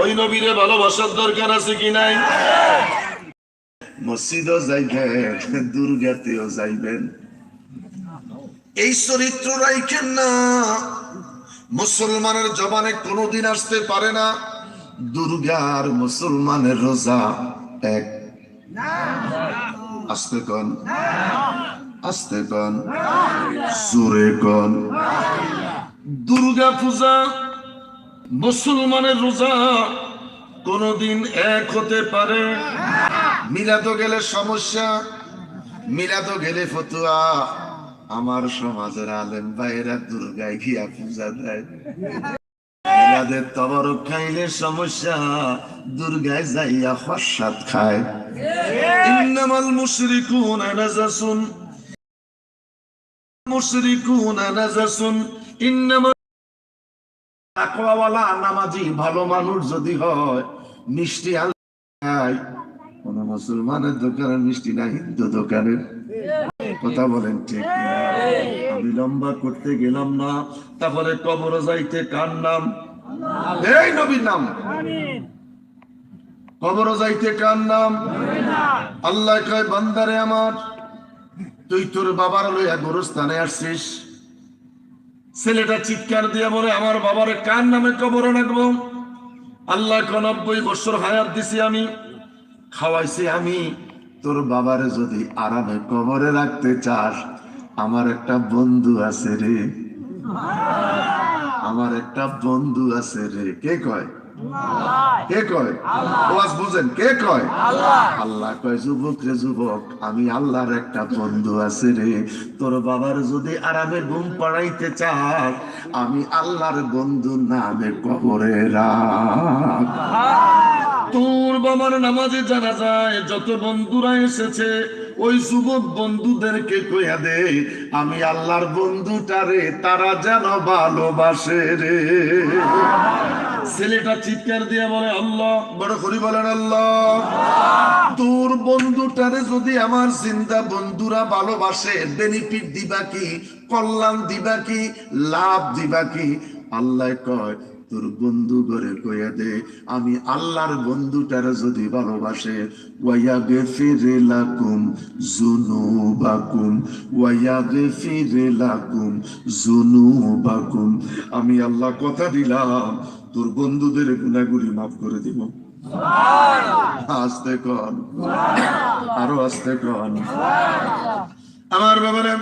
ওই নবীরে ভালোবাসার দরকার আছে কি নাই? মসজিদও যাইবেন দুর্গাতেও যাইবেন। এই চরিত্র রাইখেন না। মুসলমানের জবানে কোনোদিন আসতে পারে না। দুর্গার মুসলমানের রোজা এক। আসতে কন। আসতে কন। সুরে কন। দুর্গা পূজা মুসলমানের রোজা কোনদিন এক হতে পারে। মিলাতো গেলে সমস্যা মিলাতো গেলে ফতুয়া। আমার সমাজের আলেম ভাইয়েরা দুর্গায় গিয়া পূজা দেয়। খাইলে সমস্যা, দুর্গায় যাইয়া ফসাদ খায়। ইন্নামাল মুশরিকুনা নাজাসুন, মুশরিকুনা নামাজি ভালো মানুষ যদি হয়, মিষ্টি আল খায় কোন মুসলমানের দোকানে মিষ্টি না হিন্দু দোকানের কথা বলেন ঠিক আমি লম্বা করতে গেলাম না, তারপরে কবর যাইতে কার নাম? এই নবীর নাম। কবর যাইতে কার নাম? আল্লাহ কয়, বান্দারে আমার, তুই তোর বাবার লইয়া গোরস্থানে আসছিস। ছেলেটা চিৎকার দিয়ে বলে আমার বাবারে কার নামে কবর রাখব আল্লাহ নব্বই বছর হায়াত দিছি আমি খাওয়াইছি আমি। তোর বাবারে যদি আরামে কবরে রাখতে চাস আমার একটা বন্ধু আছে রে। আমার একটা বন্ধু আছে রে। কে কয়? কে কয়? বুঝেন কে কয়? আল্লাহ। কয় যুবক রে যুবক আমি আল্লাহর একটা বন্ধু আছে রে। তোর বাবার যদি আরামে ঘুম পাড়াইতে চাস আমি আল্লাহর বন্ধু নামে কবরে রাখ। তোর বাবার নামাজে জানা যায় যত বন্ধুরা এসেছে ওই যুবক বন্ধুদেরকে কইয়া দে, আমি আল্লাহর বন্ধুটারে, তারা যেন ভালোবাসে রে। ছেলেটা চিৎকার দিয়ে বলে, আল্লাহ। বড় করি বলেন, আল্লাহ। তোর বন্ধুটারে যদি আমার চিন্তা বন্ধুরা ভালোবাসে বেনিফিট দিবা কি, কল্যাণ দিবা কি, লাভ দিবা কি? আল্লাহ কয় তোর বন্ধু করে কইয়া দে আমি আল্লাহর বন্ধুটার যদি ভালোবাসে ওয়াইয়া গে ফিরে লাকুম জুনুবাকুম ওয়াইয়া গে ফিরে লাকুম জুনুবাকুম আমি আল্লাহ কথা দিলাম তোর বন্ধুদের গুণাগুলি মাফ করে দিব। আস্তে কন। আরও আস্তে কন। আমার বাবারে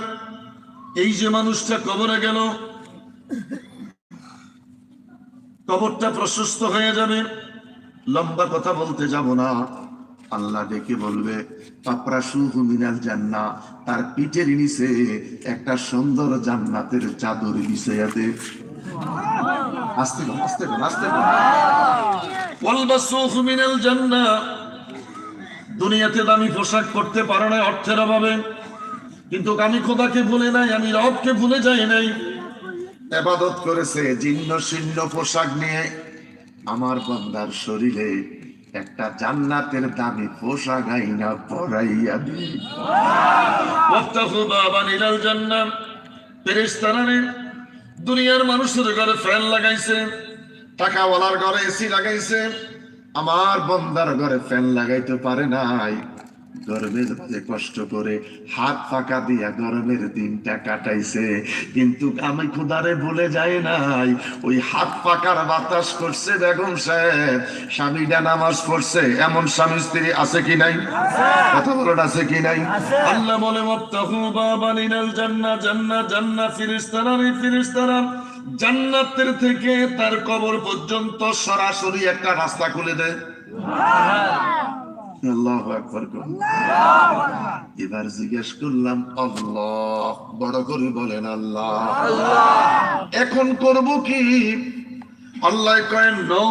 এই যে মানুষটা কবরে গেল কবরটা প্রশস্ত হয়ে যাবে। লম্বা কথা বলতে যাব না। আল্লাহ ডেকে বলবে মিনাল জান্না তার পিঠের নিচে একটা সুন্দর জান্নাতের চাদর বিছাইয়াতে আস্তে কর আস্তে কর আস্তে কর। ওয়ালবাসুহু মিনাল জান্নাহ। দুনিয়াতে দামি পোশাক পরতে পারো না অর্থের অভাবে। কিন্তু আমি খোদাকে ভুলে নাই আমি রবকে ভুলে যাই নাই। এবাদত করেছে, জীর্ণ শীর্ণ পোশাক নিয়ে। আমার বন্দার শরীরে একটা জান্নাতের দামি পোশাক আইনা পরাইয়া ফেরেশতারা দুনিয়ার মানুষের ঘরে ফ্যান লাগাইছে, টাকাওয়ালার ঘরে এসি লাগাইছে। আমার বন্দার ঘরে ফ্যান লাগাইতে পারে নাই। গরমের মাঝে কষ্ট করে হাত ফাঁকা দিয়া গরমের দিনটা কাটাইছে। কিন্তু আমি খুদারে ভুলে যাই নাই ওই হাত ফাঁকার বাতাস করছে বেগম সাহেব। স্বামীটা নামাজ পড়ছে এমন স্বামী স্ত্রী আছে কি নাই? কথা বলেন আছে কি নাই? আল্লাহ বলে ইলাল জান্নাহ জান্নাহ জান্নাহ ফেরেশতারা রে, ফেরেশতারা জান্নাতের থেকে তার কবর পর্যন্ত সরাসরি একটা রাস্তা খুলে দেয়। আল্লাহ আকবর এবার জিজ্ঞেস করলাম আল্লাহ বড় করে বলেন আল্লাহ। এখন করব কি? আল্লাহ কয় নৌ